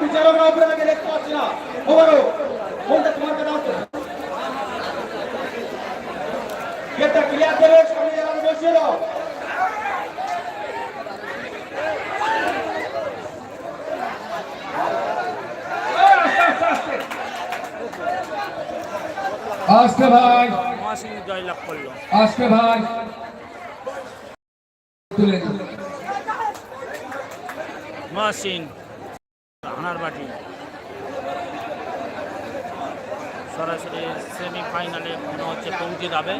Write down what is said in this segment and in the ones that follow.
বিচারকরা উপরে থেকে দেখতে পাচ্ছি না? ওভারও কোনটা তোমার কাছে আসছে গেটটা ক্লিয়ার দেবে সামনে যারা বসিয়ে দাও। আজকে ভাই জয়লাভ করল। আজকে ভাই তুলে মহাসিং হানারবাটি সরাসরি সেমিফাইনালে মনে হচ্ছে পৌঁছে যাবে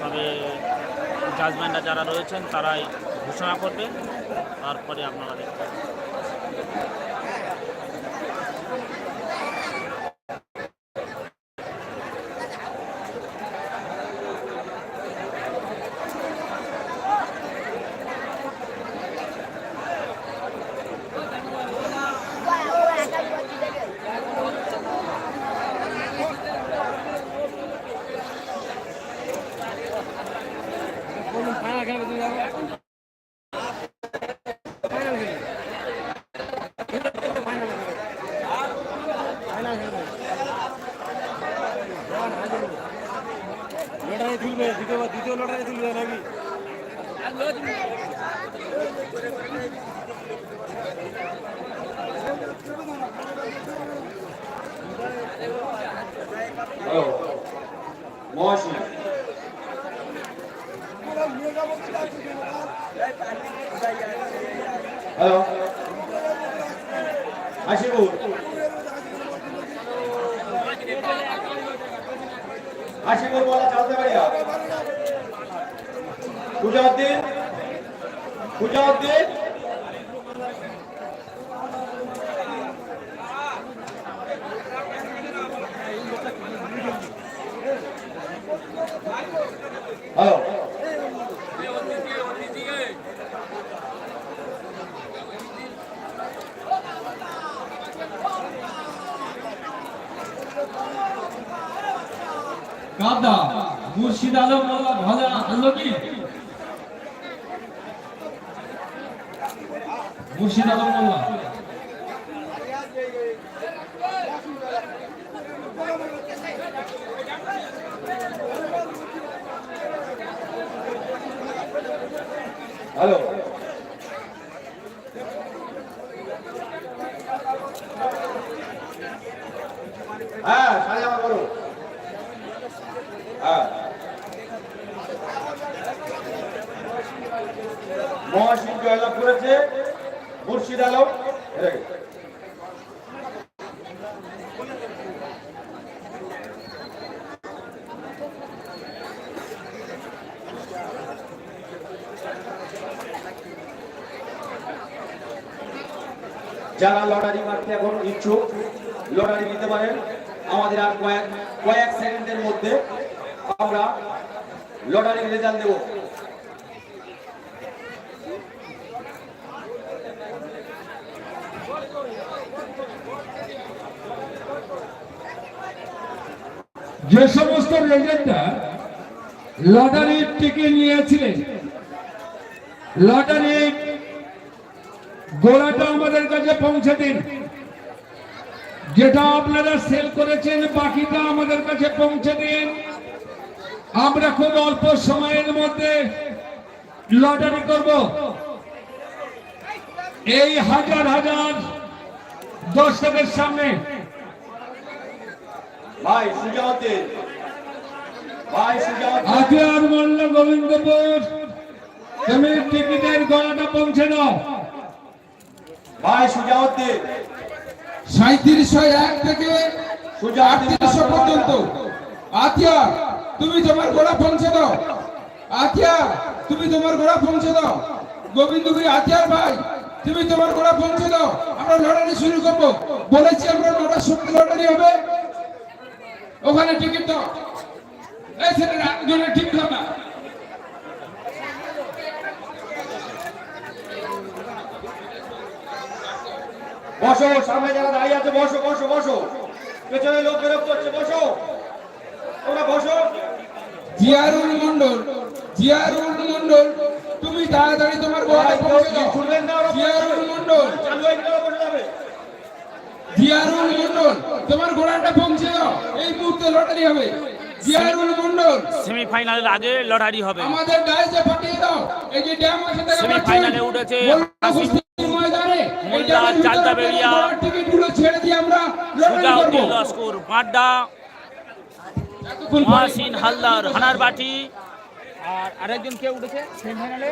তবে জাজমেন্টরা রয়েছেন তারাই ঘোষণা করবেন তারপরে আপনারা দেখতে পাবেন। লটারি তুলবে দ্বিতীয় দ্বিতীয় লটারি তুলবে নাকি হ্যালো মহাশিন হ্যালো হাসিপুর হাসিপুর বলা চালতে পারিয়া পূজাউদ্দিন পূজাউদ্দিন হ্যালো কাদা মুর্শিদ আলম মোল্লা ভালো আনলো কি মুর্শিদ আলম মোল্লা হ্যালো হ্যাঁ সাড়ে হ্যাঁ। মহাশিব জয়লাভ করেছে মুর্শিদ আলম। যারা লটারি মারতে এখন ইচ্ছুক, লটারি নিতে পারেন। আমাদের আর কয়েক কয়েক সেকেন্ডের মধ্যে আমরা লটারির রেজাল্ট দেব। যে সমস্ত রেজেন্টরা লটারির টিকিট নিয়েছিলেন, লটারির গোড়াটা আমাদের কাছে পৌঁছে দিন। যেটা আপনারা সেল করেছেন বাকিটা আমাদের কাছে পৌঁছে দিন। আমরা খুব অল্প সময়ের মধ্যে লটারি করব। এই হাজার হাজার দর্শকের সামনে। ভাই সুজাউদ্দিন মল্ল গোবিন্দপুর তুমি টিকিটের গড়াটা পৌঁছে দাও। ভাই সুজাউদ্দিন সাঁত্রিশশো এক থেকে আটত্রিশশো পর্যন্ত। আতিয়া তুমি তোমার গোড়া পৌঁছে দাও। আতিয়া তুমি তোমার গোড়া পৌঁছে দাও। গোবিন্দপুরি আতিয়ার ভাই তুমি তোমার গোড়া পৌঁছে দাও। আমরা লড়াই শুরু করব। বলেছি আমরা নটার সময় লড়াই হবে। ওখানে টিকিট দাও। এই ছেলেরা ঠিক দাও না বসো সামনে যারা দাঁড়িয়ে আছে বসো বসো বসো। পেছনে লোক বেরোপ করছে বসো। তোমরা বসো। জিয়ারুল মন্ডল জিয়ারুল মন্ডল তুমি তাড়াতাড়ি তোমার গোড়ায় পৌঁছে দাও। শুনবেন না জিয়ারুল মন্ডল চালু হয়ে গেলে বসে যাবে। জিয়ারুল মন্ডল তোমার ঘোড়াটা পৌঁছে দাও। এই মুহূর্তে লটারি হবে। জিয়ারুল মন্ডল সেমিফাইনালের আগে লড়াই হবে। আমাদের ডাইসে পাঠিয়ে দাও। এই যে ড্যাম আছে সেমিফাইনালে উঠেছে আমরা লটারি করব সুজাউদ্দিন লস্কর বাড্ডা মহাসিন হালদার হানার বাটি আর আরেকজন কে উঠেছে? সেমিফাইনালে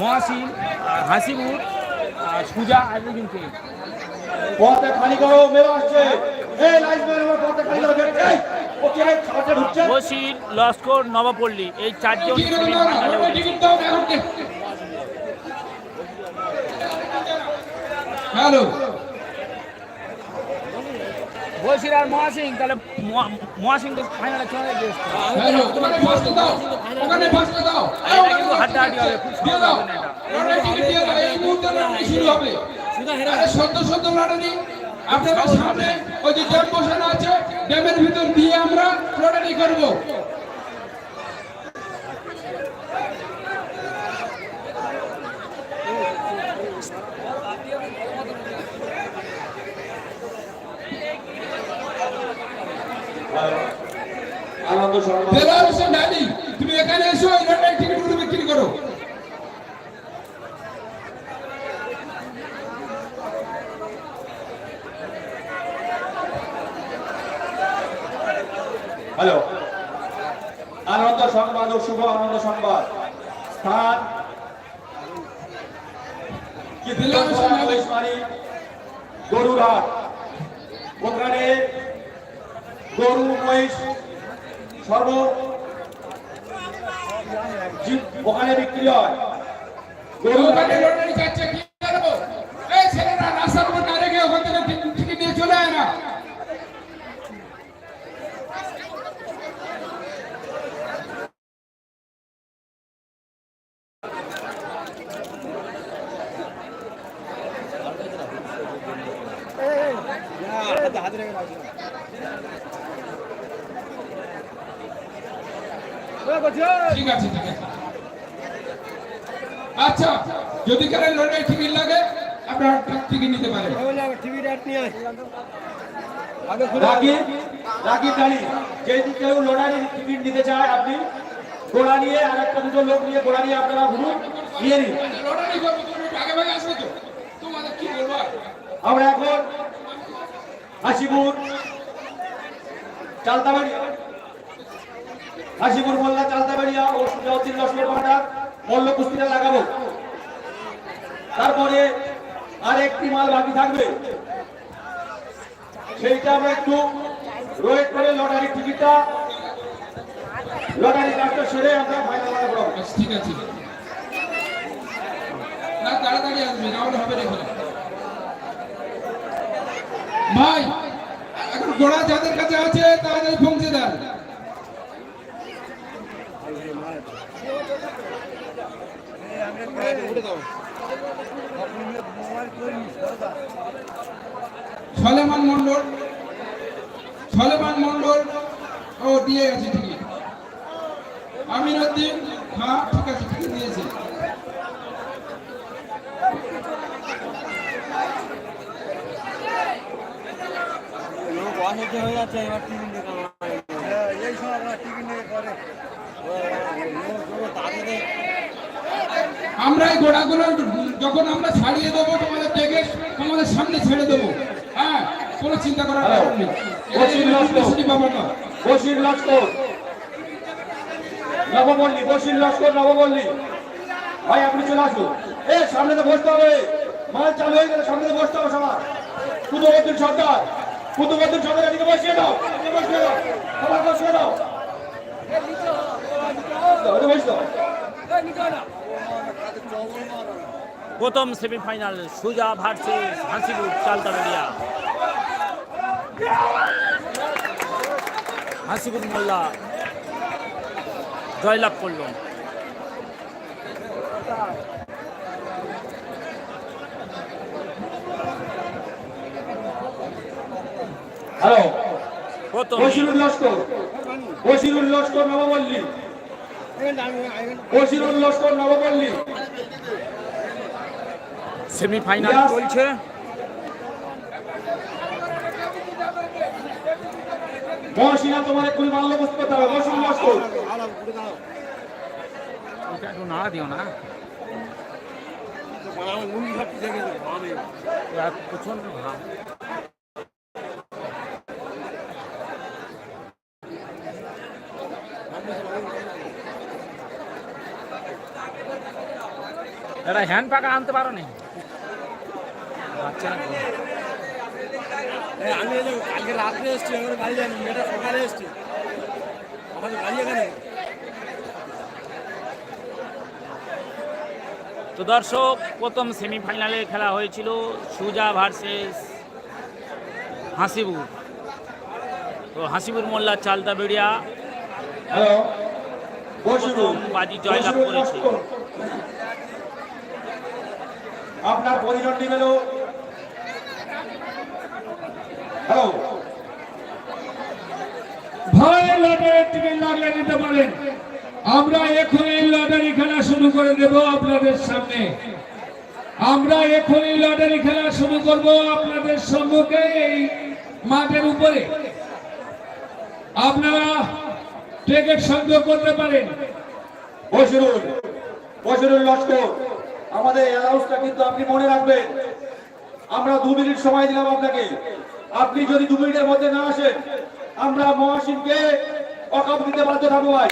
মহাসিন আর হাসিবুর আর সুজা আরেকজন কে? পথে খালি করো মেয়ে আসছে। এই আমার পথে খালি করো লস্কর নবপল্লী এই চারজন সেমিফাইনালে উঠেছে টিকিট দাও না, এখন কে- হ্যালো। বসির আর মহাসিং তাহলে মহা- মহাসিং তো ফাইনালে চলে গেছে হ্যালো ফাঁসটা দাও ওখানে ফাঁসটা দাও। হাড্ডাহাড্ডি হবে, খুব দিয়ে দাও। দিয়ে দাও এই মুহূর্তে লটারি শুরু হবে। আরে সদ্য সদ্য লটারি আপনারা সামনে ওই যে ড্যাম বসানো আছে ড্যামের ভিতর দিয়ে আমরা করব। আনন্দ হোসেন ডালি তুমি এখানে এসো এই লটারি টিকিটগুলো বিক্রি করো। হ্যালো। আনন্দ সংবাদ ও শুভ আনন্দ সংবাদ। স্থান? গরুরহাট। ওখানে গরু মহিষ সর্ব ওখানে বিক্রি হয়। গরু ওখানে লটারি যাচ্ছে কি করব এই ছেলেরা রাস্তার উপর না রেখে ওখান থেকে টিকিট টিকিট নিয়ে চলে আয় না হাতে রেখে রাখছি ঠিক আছে ঠিক আছে। আচ্ছা যদি কারও লটারি টিকিট লাগে আপনারা টিকিট নিতে পারেন। রাকিব রাকিব গাড়ি যদি কেউ লড়াই টিকিট নিতে চায় আপনি গোড়া নিয়ে আর একটা দুটো লোক নিয়ে গোড়া নিয়ে আপনারা ঘুরুন নিয়ে নিন। লটারি করব তুমি একটু হাসিপুর মোল্লা চালতাবাড়িয়া ও সুজাউদ্দিন লস্কর পাহাড় মল্ল কুস্তিটা লাগাবো। তারপরে আর একটি মাল বাকি থাকবে। সেইটা আমরা একটু ওয়েট করে লটারি টিকিটটা লটারি কাজটা সেরে আমরা ফাইনাল আচ্ছা, ঠিক আছে। না তাড়াতাড়ি আসবে হলে হবে দেখো ভাই এখন ঘোড়া যাদের কাছে আছে তাড়াতাড়ি পৌঁছে দেন উঠে দাও সলেমান মন্ডল সলেমান মন্ডল ও দিয়ে গেছে টিকিট আমিনুদ্দিন হ্যাঁ ঠিক আছে টিকিট দিয়েছে লোক হয়ে যাচ্ছে এবার টিভি নিয়ে এই সময় আপনার টিভি নিয়ে করে তাদের আমরা এই ঘোড়াগুলো যখন আমরা ছাড়িয়ে দেবো তোমাদের দেখে তোমাদের সামনে ছেড়ে দেবো। হ্যাঁ কোনো চিন্তা করার কারণ নেই। বসির লস্কর। বসির নবমল্লী বসির লস্কর নবমল্লী। ভাই আপনি চলে আসুন। এ সামনে তো বসতে হবে। মাল চালু হয়ে গেলে সামনে তো বসতে হবে সবার। কুতুবুদ্দিন সরকার কুতুবুদ্দিন সরকার এদিকে বসিয়ে দাও। বসিয়ে দাও সবার বসিয়ে দাও এদিকে বসে দাও প্রথম সেমিফাইনাল সুজা ভার্সেস হাসিবুর চালতাবেড়িয়া হাসিবুর মোল্লা জয়লাভ করল। হ্যালো। বসিরুল লস্কর। বসিরুল লস্কর নবমল্লী বসিরুল লস্কর নবমল্লী সেমিফাইনাল চলছে। তোমার এক্ষুনি মারলে নাড়া দিও না। এটা হ্যান্ড পাকা আনতে পারো নি? আমি কালকে রাত্রে এসছি আমার বাড়ি জানি এটা সকালে এসছি। আমাদের বাড়ি এখানে। তো দর্শক প্রথম সেমিফাইনালে খেলা হয়েছিল সুজা ভার্সেস হাসিবুর। তো হাসিবুর মোল্লা চালতা বেড়িয়া প্রথম বাজি জয়লাভ করেছে। আপনার পরিজনটি হলো হ্যালো। ভাই এখনই লটারি খেলা শুরু করে দেব আপনাদের সামনে। আমরা এখনই লটারি খেলা শুরু করব আপনাদের সম্মুখে এই মাঠের উপরে। আপনারা টিকিট সংগ্রহ করতে পারেন। বসিরুল বসিরুল লস্কর, আমাদের অ্যালাউন্সটা কিন্তু আপনি মনে রাখবেন। আমরা দু মিনিট সময় দিলাম আপনাকে। আপনি যদি দু মিনিটের মধ্যে না আসেন, আমরা মহাসিনকে অকাপ দিতে বাধ্য থাকব ভাই।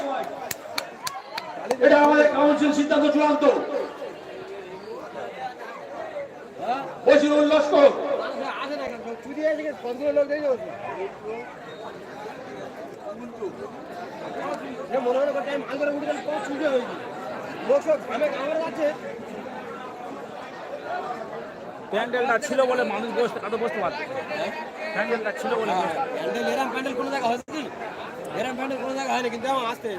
এটা আমাদের কাউন্সিল সিদ্ধান্ত চূড়ান্ত। কামড়ে যাচ্ছে প্যান্ডেলটা ছিল বলে মানুষ বসতে কত বসতে পারতো প্যান্ডেলটা ছিল বলে প্যান্ডেল এরম প্যান্ডেল কোনো জায়গা হয়েছে কি? এরম প্যান্ডেল কোনো জায়গা হয়নি কিন্তু আমার আসতে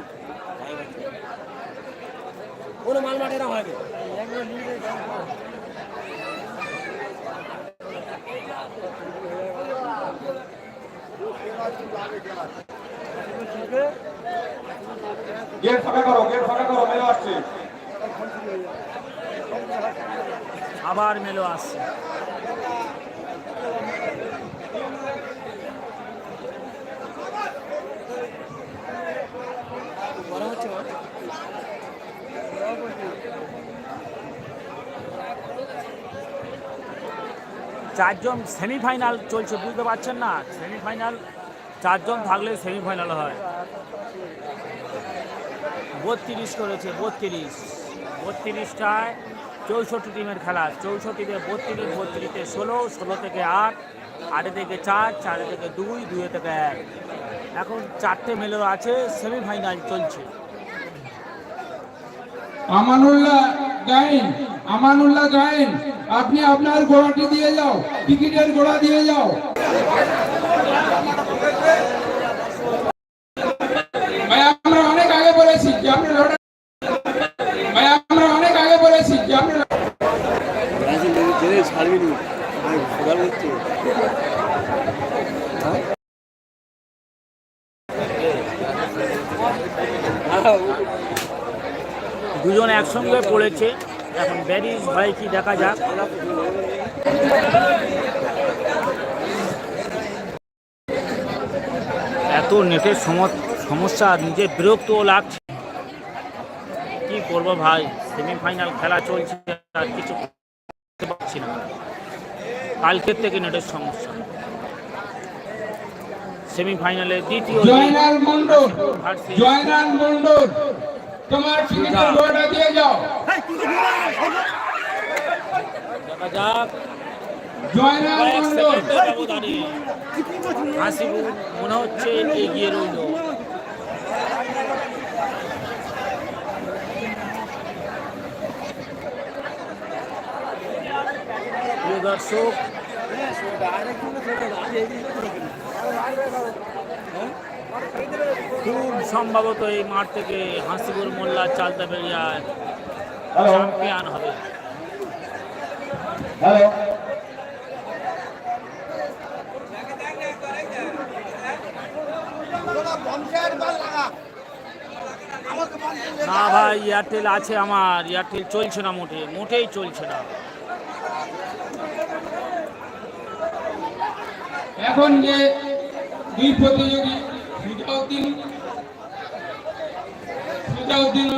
কোনো মাল মাঠে এরম হয়নি। গেট ফাঁকা করো গেট ফাঁকা করো মেলে আসছে। আবার মেলো আসছে। চারজন সেমিফাইনাল চলছে, বুঝতে পারছেন না? সেমিফাইনাল চারজন থাকলে সেমিফাইনাল হয়। বত্রিশ করেছে, বত্রিশ। বত্রিশটায় চৌষট্টি টিমের খেলা। চৌষট্টিতে বত্রিশ, বত্রিশে ষোলো ষোলো থেকে আট, আটে থেকে চার, চারে থেকে দুই, দুয়ে থেকে এক। এখন চারটে মেলো আছে, সেমিফাইনাল চলছে। আমানুল্লাহ গাইন আমানুল্লাহ গাইন আপনি আপনার গোড়াটি দিয়ে যাও, টিকিটের গোড়া দিয়ে যাও ভাই আমরা অনেক আগে বলেছি যে আপনি লড়াই ভাই আমরা অনেক আগে বলেছি যে আপনি ছাড়বি নি সকাল হচ্ছে দুজন একসঙ্গে পড়েছে। এখন ব্যারিজ হয় কি দেখা যাক। এত নেটের সম- সমস্যা নিজে বিরক্তও লাগছে। কি করব ভাই? সেমিফাইনাল খেলা চলছে, আর কিছু পারছি না। কালকের থেকে নেটের সমস্যা। সেমিফাইনালে দ্বিতীয় জয়নাল মন্ডল জয়নাল মন্ডল তোমার টিকিটের গোড়াটা দিয়ে যাও। দেখা যাক। জয়নাল মন্ডল মনে হচ্ছে এগিয়ে রইল। দর্শক খুব সম্ভবত এই মাঠ থেকে হাসিবুর মোল্লা চালতা বেরিয়া চ্যাম্পিয়ন হবে। হ্যালো না ভাই এয়ারটেল আছে আমার। এয়ারটেল চলছে না মোটে। মোটেই চলছে না। এখন যে দুই প্রতিযোগী সুজাউদ্দিন সুজাউদ্দিন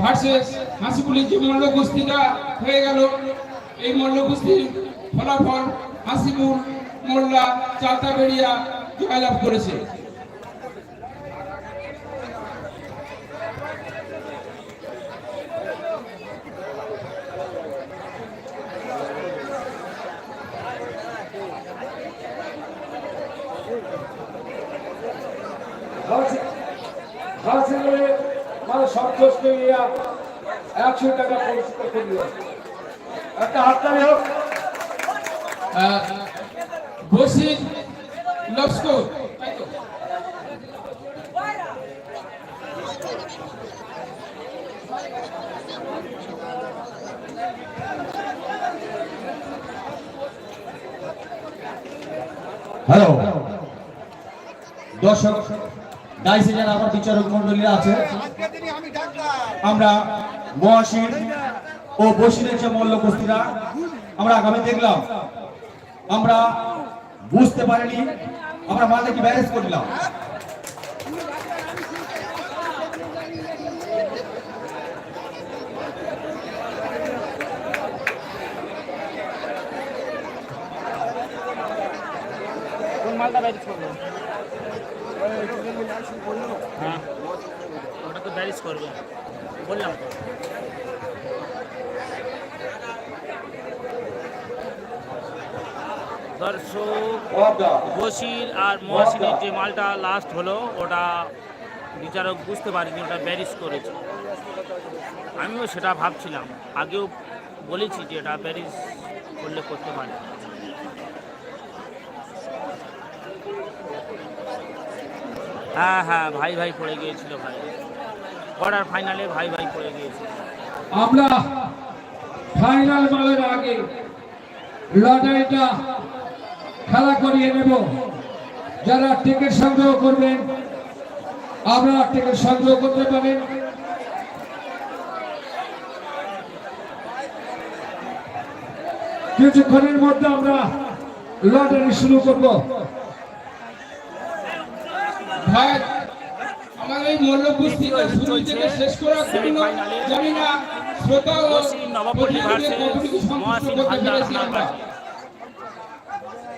ভার্সেস হাসিপুলির যে মল্লকুস্তিটা হয়ে গেল। এই মল্লকুস্তির ফলাফল হাসিপুর মোল্লা চালতাবেড়িয়া জয়লাভ করেছে। মানে একশো টাকা পুরস্কার করল একটা হাততালি হোক। আহ, বসির লস্কর? হ্যালো। দর্শক ডাইসে যারা আমার বিচারক মন্ডলীরা আছে, আমরা মহাশির ও বসিরের যে মল্ল কুস্তিরা আমরা আগামী দেখলাম। আমরা বুঝতে পারিনি, আমরা মালটাকে ব্যারেজ করলাম মালটা ব্যারিজ করবে হ্যাঁ। ওটা তো করবে। বললাম দর্শক বসির আর মহাসিনের যে মালটা লাস্ট হলো, ওটা বিচারক বুঝতে পারিনি, ওটা ব্যারিজ করেছে। আমিও সেটা ভাবছিলাম। আগেও বলেছি যে এটা ব্যারিজ করলে করতে পারে। হ্যাঁ হ্যাঁ ভাই ভাই পড়ে গিয়েছিল, ভাই। কোয়ার্টার ফাইনালে ভাই ভাই পড়ে গিয়েছিল। আমরা ফাইনাল মালের আগে লটারিটা খেলা করিয়ে নেব। যারা টিকিট সংগ্রহ করবেন, আপনারা টিকিট সংগ্রহ করতে পারেন। কিছুক্ষণের মধ্যে আমরা লটারি শুরু করব। ভাই আমার এই মল্ল কুস্তিটা শুরু থেকে শেষ করার জন্য জানি না শ্রোতা ও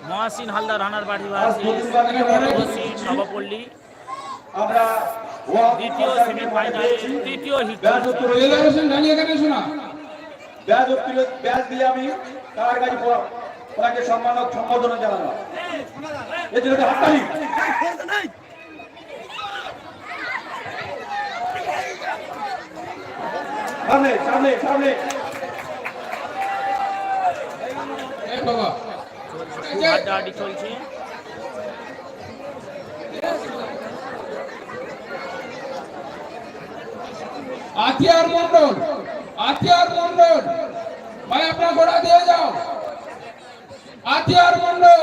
মহাসিন হালদার রানার বাড়ি নবাপল্লী আমরা দ্বিতীয় সেমিফাইনাল তৃতীয় হিট শোনা ব্যাজ ব্যাজ দিয়ে আমি তার কাছে ওনাকে সম্মানক সম্বোধনা জানালাম। এই জন্য হাততালি। সামনে সামনে সামনে। হাড্ডাহাড্ডি চলছে। আতিয়ার মন্ডল আতিয়ার মন্ডল ভাই আপনার ঘোড়া দিয়ে যাও। আতিয়ার মন্ডল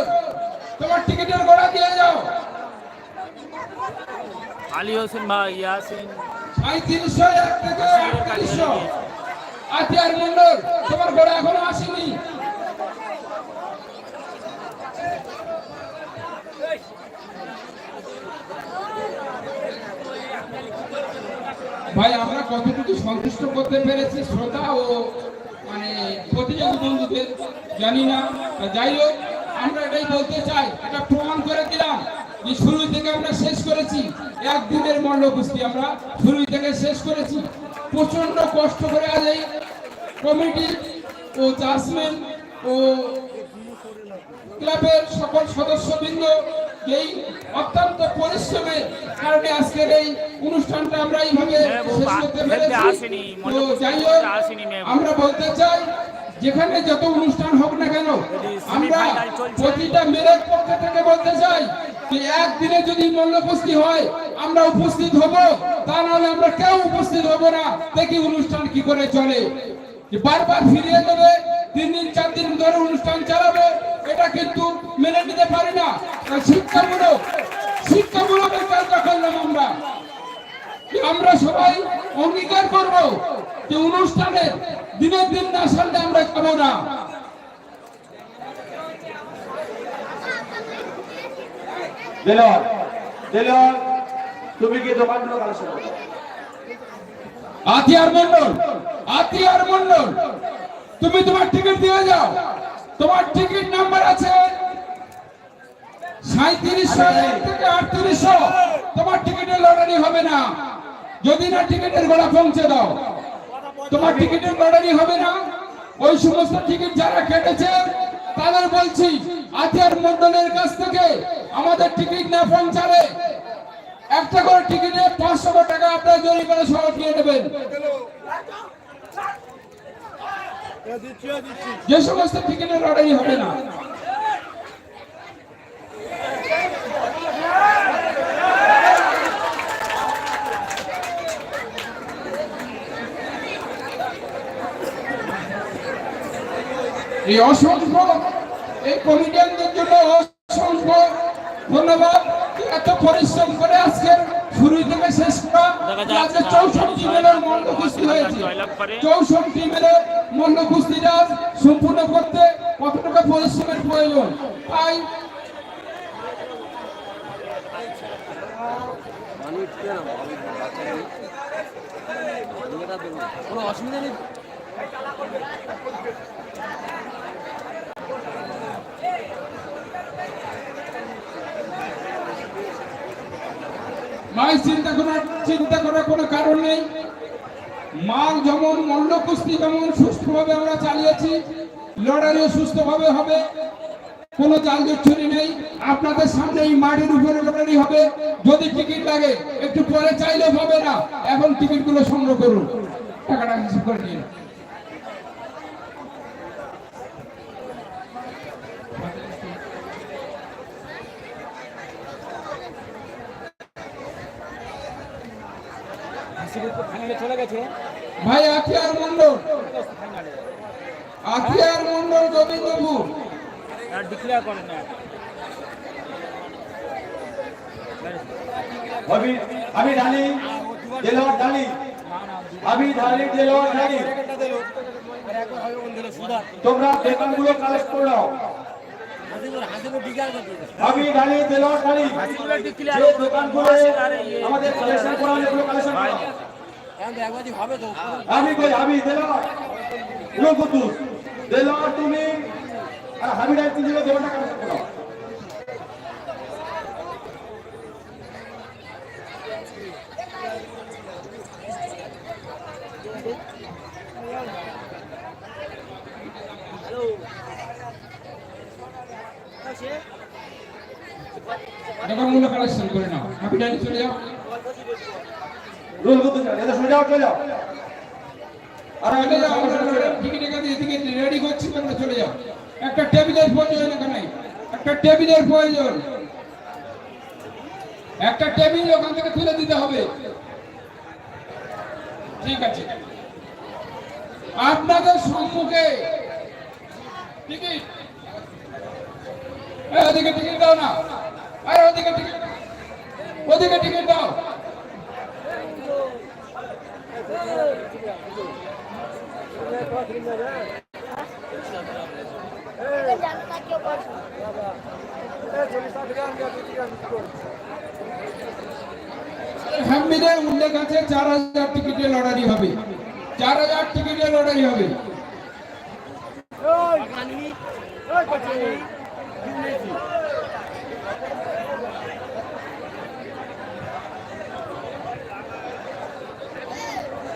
তোমার টিকিটের ঘোড়া দিয়ে যাও। আলী হোসেন ভাই ইয়াসিন। সাঁত্রিশশো এক থেকে আটত্রিশশো আতিয়ার মন্ডল তোমার ঘোড়া এখনও আসেনি। ভাই আমরা কতটুকু সন্তুষ্ট করতে পেরেছি শ্রোতা ও মানে প্রতিযোগী বন্ধুদের জানি না। যাই হোক আমরা এটাই বলতে চাই এটা প্রমাণ করে দিলাম। শুরু থেকে আমরা শেষ করেছি। একদিনের মল্ল কুস্তি আমরা শুরু থেকে শেষ করেছি। প্রচণ্ড কষ্ট করে আজ এই কমিটি ও চার্জম্যান ও ক্লাবের সকল সদস্যবৃন্দ এই অত্যন্ত পরিশ্রমের কারণে আজকের এই অনুষ্ঠানটা আমরা এইভাবে শেষ করতে পেরেছি। তো যাই হোক। আমরা বলতে চাই যেখানে যত অনুষ্ঠান হোক না কেন আমরা প্রতিটা মেরের পক্ষ একদিনে যদি মল্লকুস্তি হয়, আমরা উপস্থিত হব। তা নাহলে আমরা কেউ উপস্থিত হব না। দেখি অনুষ্ঠান কি করে চলে। বারবার ফিরিয়ে দেবে, তিন দিন, চার দিন ধরে অনুষ্ঠান চালাবে, এটা কিন্তু মেনে নিতে পারি না। শিক্ষামূলক শিক্ষামূলক কাজটা করলাম আমরা। আমরা সবাই অঙ্গীকার করব যে অনুষ্ঠানের দিনের দিন না সারলে আমরা খাব না। দেলোয়ার দেলোয়ার, তুমি কি দোকানগুলো কালেকশন করো? আতিয়ার মন্ডল আতিয়ার মন্ডল, তুমি তোমার টিকিট দিয়ে যাও। তোমার টিকিট নাম্বার আছে থেকে আটত্রিশশো তোমার টিকিটের লটারি হবে না। যদি না টিকিটের গোড়া পৌঁছে দাও। তোমার টিকিটের লটারি হবে না। ওই সমস্ত টিকিট যারা কেটেছে, তাদের বলছি আতিয়ার মন্ডলের কাছ থেকে আমাদের টিকিট না পৌঁছালে একটা করে টিকিটে পাঁচশো টাকা আপনার জরিমানা সহ দিয়ে নেবেন যে সমস্ত টিকিটের লটারি হবে না। এই অসংখ্য এই কমিটিয়ানদের জন্য অসংখ্য ধন্যবাদ। এত পরিশ্রম করে আজকে শুরু থেকে শেষ করা আজকে চৌষট্টি মেলের মল্ল কুস্তি হয়েছে চৌষট্টি মেলে মল্ল কুস্তিটা সম্পূর্ণ করতে কত টাকা পরিশ্রমের প্রয়োজন? তাই কোনো অসুবিধা নেই। মাই চিন্তা করার চিন্তা করার কোনো কারণ নেই। মাল যেমন মল্ল কুস্তি যেমন সুস্থভাবে আমরা চালিয়েছি, লড়াইও সুস্থভাবে হবে, কোনো জালজট ছুরি নেই। আপনাদের সামনে এই মাটির উপরে লড়াই হবে। যদি টিকিট লাগে, একটু পরে চাইলেও হবে না। এখন টিকিটগুলো সংগ্রহ করুন। টাকাটা হিসেব করে নিন। ভাই আখিয়ার মন্ডল আখিয়ার মন্ডল গোবিন্দপুর ডিক্লেয়ার করেন না। আমি আমি দেলোয়ার ঢালি আমি ঢালি দেলোয়ার আর সুধা তোমরা বেতনগুলো কালেক্ট করে নাও। আমি ঢালি দেলোয়ার যে দোকানগুলো আমাদের কালেকশন করা হলে কালেকশন করা আমি কই আমি কুতুস দেলোয়ার তুমি? আর আই তিনজনে দোকানটা কালেকশন করো কালেকশন নাও চলে যাও। রুল কুতুস এটা শুনে যাও চলে যাও। আর চলে যাও টিকিট এখানে এদিকে রেডি করছি তোমরা চলে যাও। একটা টেবিলের প্রয়োজন এখানে। একটা টেবিলের প্রয়োজন। একটা টেবিল ওখান থেকে তুলে দিতে হবে। ঠিক আছে। আপনাদের সম্মুখে টিকিট। ওদিকে টিকিট দাও না। আরে ওদিকে টিকিট। ওদিকে টিকিট দাও। জানো না কেউ করছে হামিদের উল্লেখ আছে চার হাজার টিকিটের লটারি হবে চার হাজার টিকিটের লটারি হবে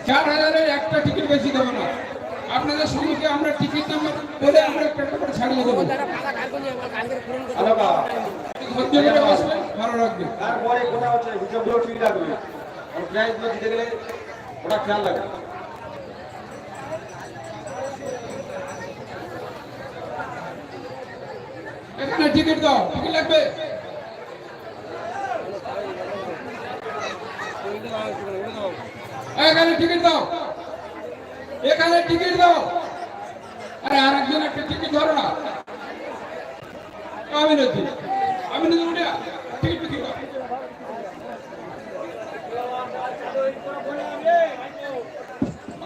চার হাজারের একটা টিকিট বেশি দেবো না। আপনাদের সম্মুখে আমরা টিকিট নাম্বার বলে আমরা একটা একটা করে ছাড়িয়ে দেবো। ধৈর্য বসবেন ভালো লাগবে। তারপরে কোথাও হচ্ছে? হিসাবগুলো ঠিক রাখবে। আর প্রাইজগুলো দিতে গেলে ওটা খেয়াল রাখবে। এখানে টিকিট দাও টিকিট লাগবে? এখানে টিকিট দাও। এখানে টিকিট দাও। আরে আরেকজন একটা টিকিট ধরো না। আমি নদী আমি নদী উঠে। টিকিট বিক্রি কর।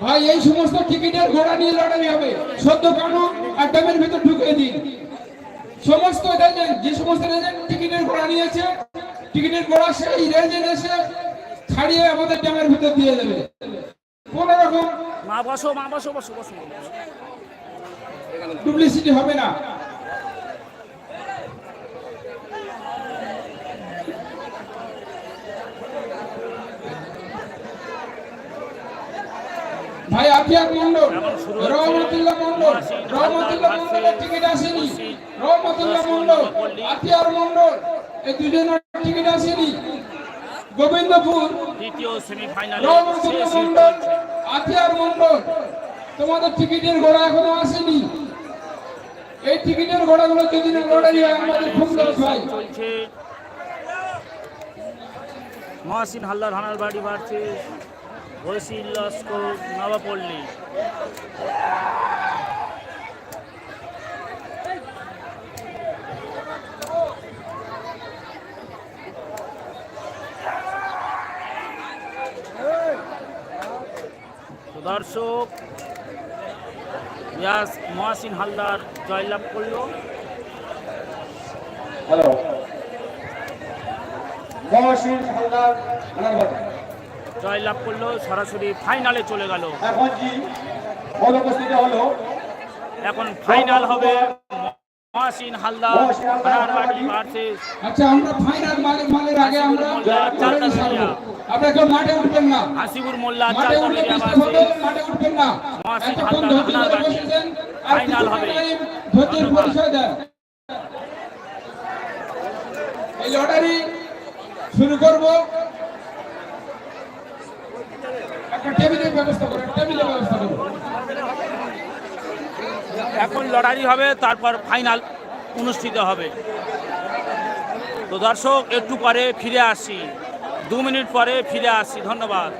ভাই, এই সমস্ত টিকিটের ঘোড়া নিয়ে লড়াই হবে। সদ্য কানো আর ড্যামের ভিতর ঢুকিয়ে দিন। সমস্ত রেজেন্ট যে সমস্ত রেজেন্ট টিকিটের ঘোড়া নিয়েছে, টিকিটের ঘোড়া সেই রেজেন্ট এসে ছাড়িয়ে আমাদের ড্যামের ভিতর দিয়ে দেবে। কোন রকম মা বসো মা বসো বসো বসো। ডুপ্লিসিটি হবে না। ভাই আতিয়ার মন্ডল রহমতুল্লাহ মন্ডল রহমতুল্লাহ মন্ডলের টিকিট আসেনি। রহমতুল্লাহ মন্ডল আতিয়ার মন্ডল এই দুজনের টিকিট আসেনি। গোবিন্দপুর দ্বিতীয় সেমিফাইনালে মন্ডল আতিয়ার মন্ডল তোমাদের টিকিটের ঘোড়া এখনও আসেনি। এই টিকিটের ঘোড়াগুলো যদি না লড়াই হয় আমাদের খুব লস হয়। মহাসিন হাল্লার হানার বাড়ি বাড়ছে। বৈশিল লস্কর নবাপল্লী দর্শক ইয়াস মহাসিন হালদার জয়লাভ করল। হ্যালো। মহসিন হালদার জয়লাভ করল সরাসরি ফাইনালে চলে গেল। এখন কি? অনুপস্থিত হলো। এখন ফাইনাল হবে মহাসিন হালদার ভার্সেস আচ্ছা আমরা ফাইনাল মালিক মালের আগে আমরা চারটা। আপনারা কেউ মাঠে উঠবেন না। হাসিবুর মোল্লা মাঠে উঠলে মিডিয়া ডিস্টার্ব হবে ভার্সেস মাঠে উঠবেন না। এতক্ষণ ধৈর্য ধরে বসেছেন আর ফাইনাল হবে। ধৈর্যের পরিচয় দেন। এই লটারি শুরু করব। একটা টেবিলের ব্যবস্থা করুন টেবিলের ব্যবস্থা করুন এখন লড়াই হবে তারপর ফাইনাল অনুষ্ঠিত হবে। তো দর্শক একটু পরে ফিরে আসি। দু মিনিট পরে ফিরে আসছি ধন্যবাদ।